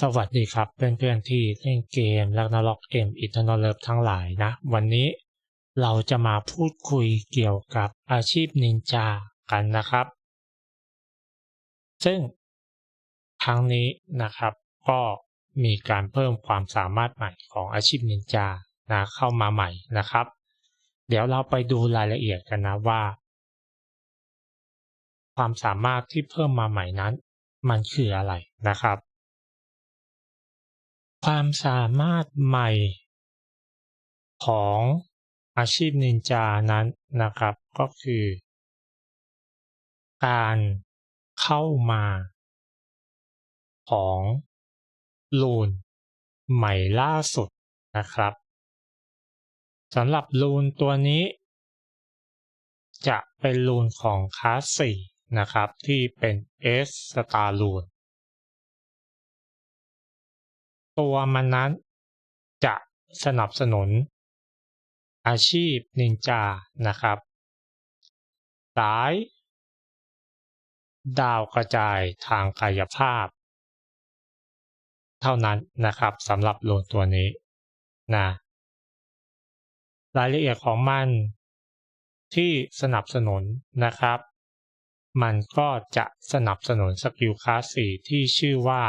สวัสดีครับเพื่อนๆที่เล่นเกมแล้วนล็อกเกมอิตานอลเลิฟทั้งหลายนะ วันนี้เราจะมาพูดคุยเกี่ยวกับอาชีพนินจากันนะครับ ซึ่งครั้งนี้นะครับก็มีการเพิ่มความสามารถใหม่ของอาชีพนินจานะเข้ามาใหม่นะครับ เดี๋ยวเราไปดูรายละเอียดกันนะว่า ความสามารถที่เพิ่มมาใหม่นั้น มันคืออะไรนะครับ ความสามารถใหม่ของอาชีพนินจานั้นนะครับก็คือ การเข้ามาของลูนใหม่ล่าสุดนะครับสำหรับลูนตัวนี้ จะเป็นลูนของคลาส4นะครับ ที่เป็น S Star ลูน ตัวมันนั้นจะสนับสนุน อาชีพนินจานะครับ สาย ดาวกระจายทางกายภาพ เท่านั้นนะครับสำหรับโลนตัวนี้นะรายละเอียดของมันที่สนับสนุนนะครับ มันก็จะสนับสนุนสกิลคลาสสี่ที่ชื่อว่า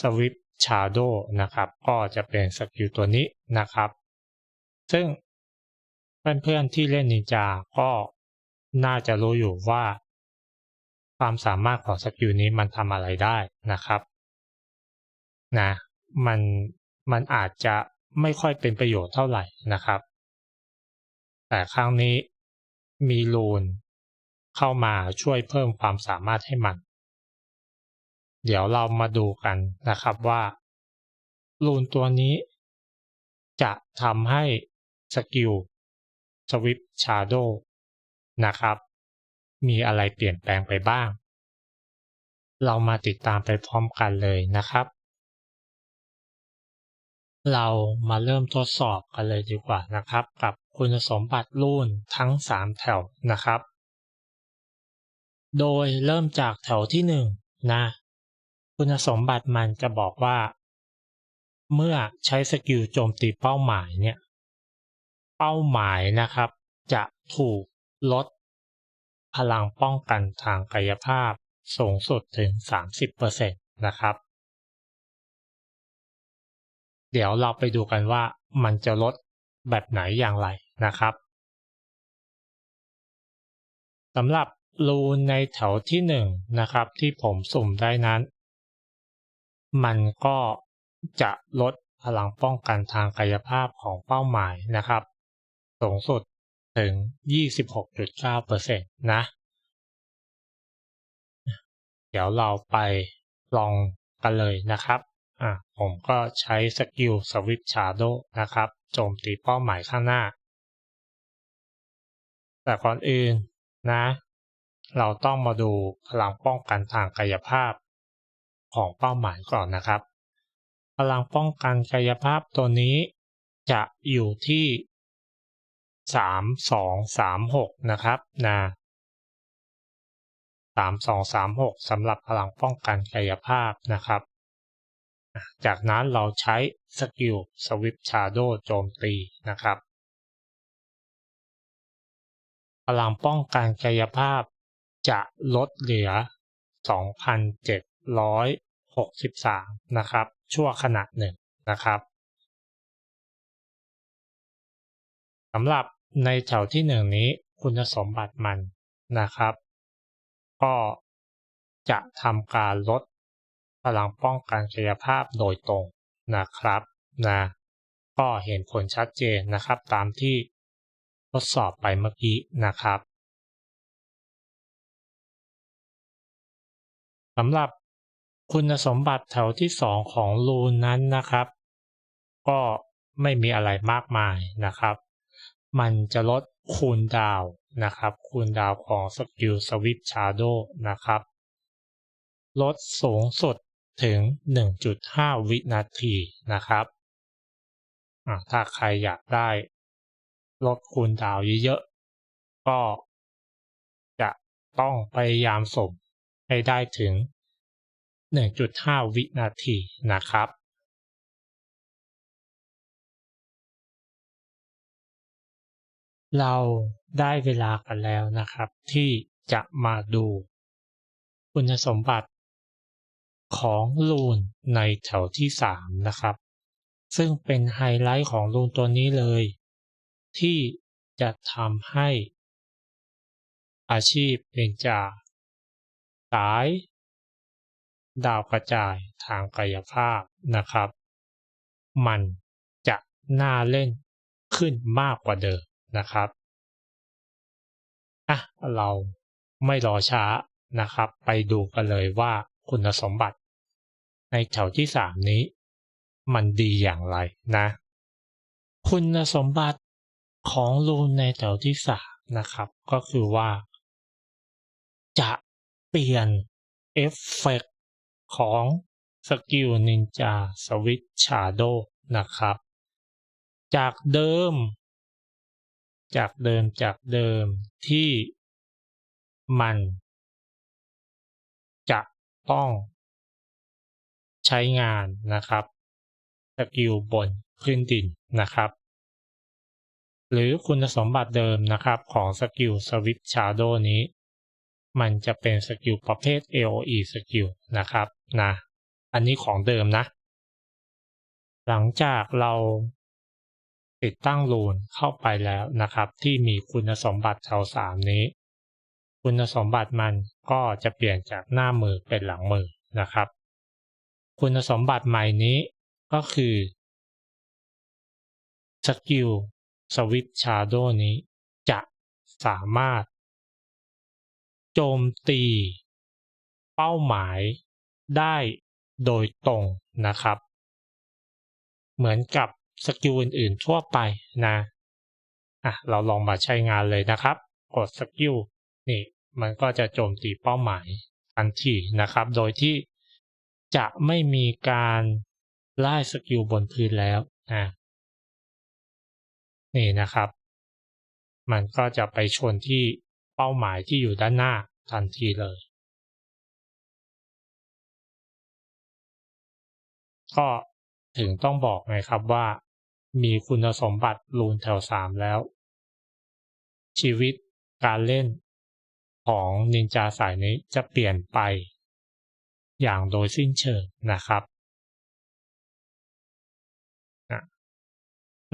สวิปชาร์โดนะครับ ก็จะเป็นสกิลตัวนี้นะครับ ซึ่งเพื่อนๆที่เล่นนินจาก็น่าจะรู้อยู่ว่า ความสามารถของสกิลนี้มันทำอะไรได้นะครับนะมันมันอาจจะไม่ค่อยเป็นประโยชน์เท่าไหร่นะครับ แต่ครั้งนี้มีลูนเข้ามาช่วยเพิ่มความสามารถให้มัน เดี๋ยวเรามาดูกันนะครับว่าลูนตัวนี้ จะทำให้สกิลสวิปชาร์โดนะครับ มีอะไรเปลี่ยนแปลงไปบ้าง เรามาติดตามไปพร้อมกันเลยนะครับ เรามาเริ่มทดสอบกันเลยดีกว่านะครับ กับคุณสมบัติรุ่นทั้ง 3 แถวนะครับ โดยเริ่มจากแถวที่ 1 นะ คุณสมบัติมันจะบอกว่า เมื่อใช้สกิลโจมตีเป้าหมายเนี่ย เป้าหมายนะครับ จะถูกลดพลังป้องกันทางกายภาพสูงสุดถึง 30%นะครับ เดี๋ยวเราไปดูกันว่ามันจะลดแบบไหนอย่างไรนะครับสำหรับรูนในแถวที่หนึ่งนะครับที่ผมสุ่มได้นั้น มันก็จะลดพลังป้องกันทางกายภาพของเป้าหมายนะครับ สูงสุดถึง 26.9%นะ เดี๋ยวเราไปลองกันเลยนะครับอะผมก็ใช้สกิลสวิปชาร์โดนะครับ โจมตีเป้าหมายข้างหน้า แต่ก่อนอื่นนะ เราต้องมาดูพลังป้องกันทางกายภาพ ของเป้าหมายก่อนนะครับ พลังป้องกันกายภาพตัวนี้จะอยู่ที่สามสองสามหกนะครับนะสามสองสามหกสำหรับพลังป้องกันกายภาพนะครับ จากนั้นเราใช้สกิลสวิปชาโดโจมตีนะครับ พลังป้องกันกายภาพจะลดเหลือ 2,763 นะครับ ชั่วขณะหนึ่งนะครับสำหรับในแถวที่หนึ่งนี้คุณสมบัติมันนะครับ ก็จะทำการลดพลังป้องกันกายภาพโดยตรงนะครับนะก็เห็นผลชัดเจนนะครับ ตามที่ทดสอบไปเมื่อกี้นะครับสำหรับ คุณสมบัติแถวที่สองของลูนนั้นนะครับ ก็ไม่มีอะไรมากมายนะครับ มันจะลดคูณดาวนะครับ คูณดาวของสกิลสวิปชาร์โดนะครับ ลดสูงสุดถึง 1.5 วินาทีนะครับ ถ้าใครอยากได้ลดคูณดาวเยอะๆ ก็จะต้องพยายามส่งให้ได้ถึง 1.5 วินาทีนะครับเราได้เวลากันแล้วนะครับ ที่จะมาดูคุณสมบัติของลูนในแถวที่ 3 นะครับ ซึ่งเป็นไฮไลท์ของลูนตัวนี้เลย ที่จะทำให้อาชีพเป็นจาสาย ดาวกระจายทางกายภาพนะครับ มันจะน่าเล่นขึ้นมากกว่าเดิมนะครับอะเราไม่รอช้านะครับ ไปดูกันเลยว่าคุณสมบัติ ในแถวที่ 3 นี้ มันดีอย่างไรนะ คุณสมบัติของรูนในแถวที่ 3 นะครับ ก็คือว่า จะเปลี่ยนเอฟเฟก ของสกิลนินจาสวิตชาโดนะครับ จากเดิม จากเดิมจากเดิมที่มัน จะต้องใช้งานนะครับสกิลบนพื้นดินนะครับ หรือคุณสมบัติเดิมนะครับของสกิลสวิตชาโดนี้ มันจะเป็นสกิลประเภท AOE สกิลนะครับนะอันนี้ของเดิมนะ หลังจากเราติดตั้งรูนเข้าไปแล้วนะครับ ที่มีคุณสมบัติแถวสามนี้ คุณสมบัติมันก็จะเปลี่ยนจากหน้ามือเป็นหลังมือนะครับ คุณสมบัติใหม่นี้ก็คือสกิลสวิตชาโดนี้จะสามารถ โจมตี เป้าหมายได้โดยตรงนะครับ เหมือนกับสกิลอื่นๆทั่วไปนะอะเราลองมาใช้งานเลยนะครับ กดสกิลนี่มันก็จะโจมตีเป้าหมายทันทีนะครับ โดยที่จะไม่มีการไล่สกิลบนพื้นแล้วอะนี่นะครับ มันก็จะไปชนที่ เป้าหมายที่อยู่ด้านหน้าทันทีเลย ก็ถึงต้องบอกไงครับว่า มีคุณสมบัติรูนแถวสามแล้ว ชีวิตการเล่นของนินจาสายนี้จะเปลี่ยนไป อย่างโดยสิ้นเชิงนะครับ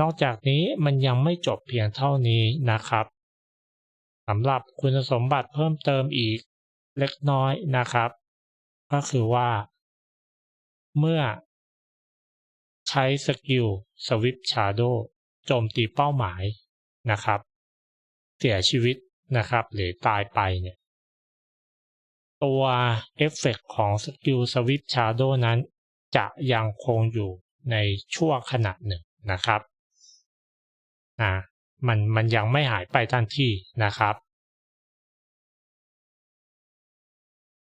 นอกจากนี้มันยังไม่จบเพียงเท่านี้นะครับ สำหรับคุณสมบัติเพิ่มเติมอีกเล็กน้อยนะครับ ก็คือว่า เมื่อ ใช้สกิลสวิปชาโดโจมตีเป้าหมายนะครับ เสียชีวิตนะครับ หรือตายไปเนี่ย ตัวเอฟเฟกของสกิลสวิปชาโดนั้น จะยังคงอยู่ในช่วงขณะหนึ่งนะครับนะ มันมันยังไม่หายไปทันทีนะครับ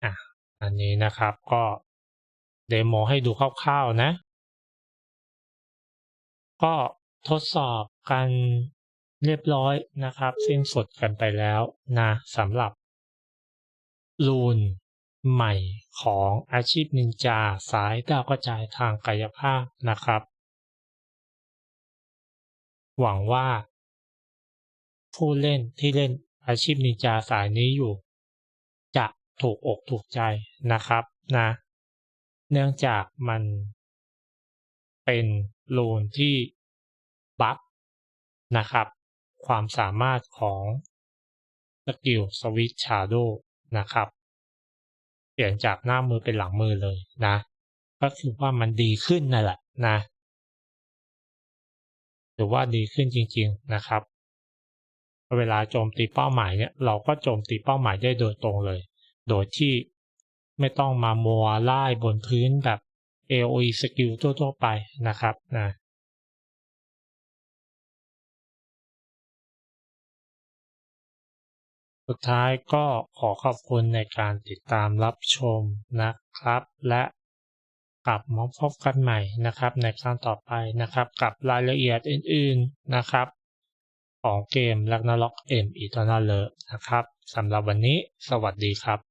อะอันนี้นะครับก็เดโมให้ดูคร่าวๆนะ ก็ทดสอบกันเรียบร้อยนะครับ สิ้นสุดกันไปแล้วนะสำหรับรูนใหม่ของอาชีพนินจาสายดาวกระจายทางกายภาพนะครับ หวังว่า ผู้เล่นที่เล่นอาชีพนินจาสายนี้อยู่ จะถูกอกถูกใจนะครับนะ เนื่องจากมันเป็นรูนที่บัฟนะครับ ความสามารถของสกิลสวิตชาร์โดนะครับ เปลี่ยนจากหน้ามือเป็นหลังมือเลยนะ ก็คือว่ามันดีขึ้นนั่นแหละนะ หรือว่าดีขึ้นจริง ๆนะครับ เวลาโจมตีเป้าหมายเนี่ยเราก็โจมตีเป้าหมายได้โดยตรงเลย โดยที่ไม่ต้องมามัวไล่บนพื้นแบบ AOE สกิลทั่วๆไปนะครับนะสุดท้ายก็ขอขอบคุณในการติดตามรับชมนะครับ และกลับมาพบกันใหม่นะครับ ในครั้งต่อไปนะครับ กับรายละเอียดอื่นๆนะครับ ของเกม Ragnarok M Eternal นะครับสำหรับวันนี้สวัสดีครับ